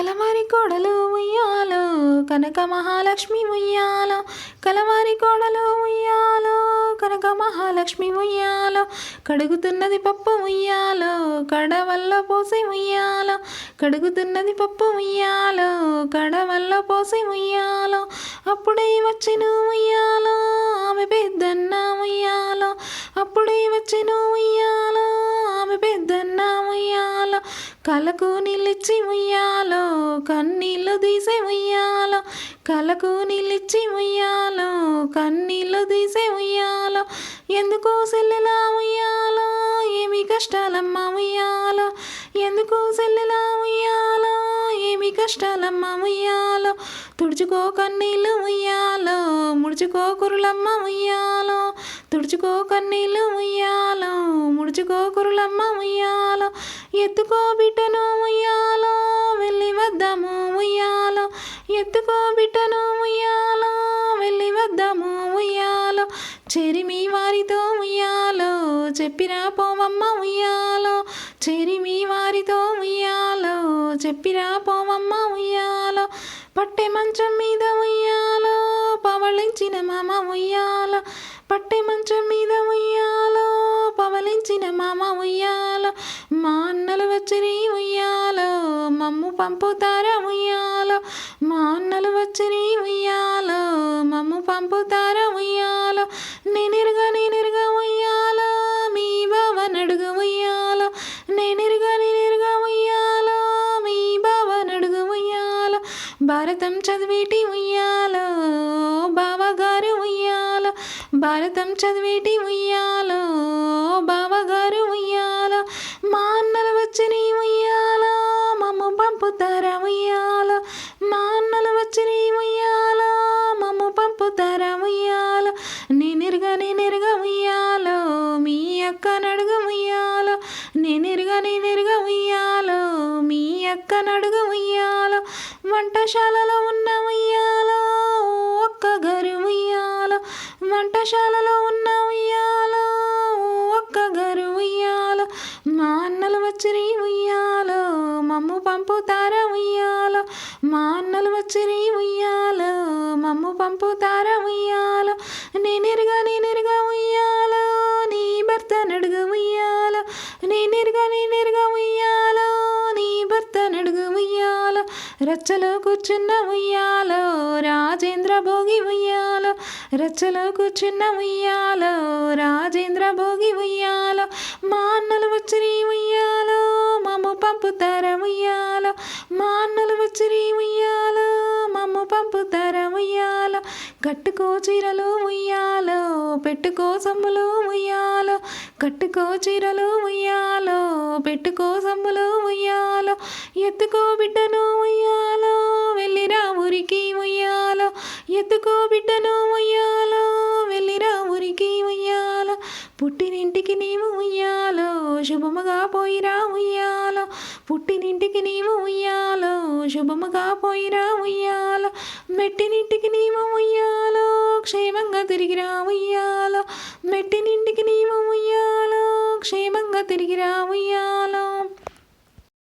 కలవారి కోడలు ఉయ్యాలో కనక మహాలక్ష్మి ఉయ్యాలో కలవారి కోడలు ఉయ్యాలో కనక మహాలక్ష్మి ఉయ్యాలో కడుగుతున్నది పప్పు ఉయ్యాలో కడవల్ల పోసి ఉయ్యాలో కడుగుతున్నది పప్పు ఉయ్యాలో కడవల్ల పోసి ఉయ్యాలో అప్పుడే వచ్చిన ఉయ్యాలో కలకు నిలిచి ఉయ్యాలో కన్నీళ్ళు తీసే ఉయ్యాలో. కలకు నిలిచి ఉయ్యాలో కన్నీళ్ళు తీసే ఉయ్యాలో. ఎందుకో సెల్లెలా ఉయ్యాలో ఏమి కష్టాలమ్మా ఉయ్యాలో. ఎందుకో సెల్లెలా ఉయ్యాలో ఏమి కష్టాలమ్మా ఉయ్యాలో. తుడుచుకో కన్నీళ్ళు ఉయ్యాలో ముడుచుకో కురులమ్మ ఉయ్యాలో. తుడుచుకో కన్నీళ్ళు ఉయ్యాలో ముడుచుకో కురులమ్మ ఉయ్యాలో ఎత్తుకో బిడ్డను ఉయ్యాలో వెళ్ళి వద్దాము ఉయ్యాలో ఎత్తుకో బిడ్డను ఉయ్యాలో వెళ్ళి వద్దాము ముయ్యాలో చెరిమి వారితో ఉయ్యాలో చెప్పిరా పోమమ్మ ఉయ్యాలో చెరిమి వారితో ఉయ్యాలో చెప్పిరా పోమమ్మ ఉయ్యాలో పట్టె మంచం మీద ఉయ్యాలో పవళించిన మామ ఉయ్యాలో పట్టె మంచం మీద ఉయ్యాలో పవలించిన మామ ఉయ్యాలో మా అన్నలు వచ్చిరి ఉయ్యాలో మమ్ము పంపుతారా ఉయ్యాలో మా అన్నలు వచ్చిరి ఉయ్యాలో మమ్ము పంపుతారా ఉయ్యాలో నేనిరుగా నేనిరుగా ఉయ్యాలో మీ బావ నడుగు ఉయ్యాలో నేనిరుగా నేనిరుగా ఉయ్యాలో మీ బావ నడుగు ఉయ్యాలో భారతం చదివేటి ఉయ్యాలో భారతం చదివేటి ఉయ్యాలో బావగారు ఉయ్యాలో మా అన్నలు వచ్చి నీ ఉయ్యాలో మమ్మ పంపుతారా ఉయ్యాలో మా అన్నలు వచ్చి నీ ఉయ్యాలో మమ్మ పంపుతారా ఉయ్యాలో నేనిరుగా నేనిరుగా ఉయ్యాలో మీ అక్క నడుగు ఉయ్యాలో నేనిరుగా నేనిరుగా ఉయ్యాలో మీ అక్క నడుగు ఉయ్యాలో వంటశాల వంటశాలలో ఉన్న ఉయ్యాలో ఒక్క గారు ఉయ్యాలో మా అన్నలు వచ్చిరి ఉయ్యాలో మమ్ము పంపుతారా ఉయ్యాలో మా అన్నలు వచ్చిరి ఉయ్యాలో మమ్ము పంపుతారా ఉయ్యాలో నేనెరుగా నేనెరుగా ఉయ్యాలో నీ భర్త నడుగు ఉయ్యాల నేనెరుగా నేనెరుగా ఉయ్యాలో నీ భర్త నడుగు ఉయ్యాల రచ్చలో కూర్చున్న ఉయ్యాలో రాజేంద్ర భోగి ఉయ్యాల. రచ్చలో కూర్చున్న ఉయ్యాలో రాజేంద్ర భోగి ఉయ్యాలో మా అన్నలు వచ్చిరి ఉయ్యాలో మమ్ము పంపుతార ఉయ్యాలో మా అన్నలు వచ్చిరి ఉయ్యాలో మమ్ము పంపుతార ఉయ్యాలో కట్టుకో చీరలు ఉయ్యాలో పెట్టుకో సమ్ములు ఉయ్యాలో కట్టుకో చీరలు ఉయ్యాలో పెట్టుకో సమ్ములు ఉయ్యాలో ఎత్తుకో బిడ్డను ఉయ్యాలో పుట్టినింటికి నీవు ఉయ్యాలో శుభముగా పోయిరా ఉయ్యాలో. పుట్టినింటికి నీవు ఉయ్యాలో శుభముగా పోయిరా ఉయ్యాలో. మెట్టినింటికి నీవు ఉయ్యాలో క్షేమంగా తిరిగిరా ఉయ్యాలో. మెట్టినింటికి నీవు ఉయ్యాలో క్షేమంగా తిరిగిరా ఉయ్యాలో.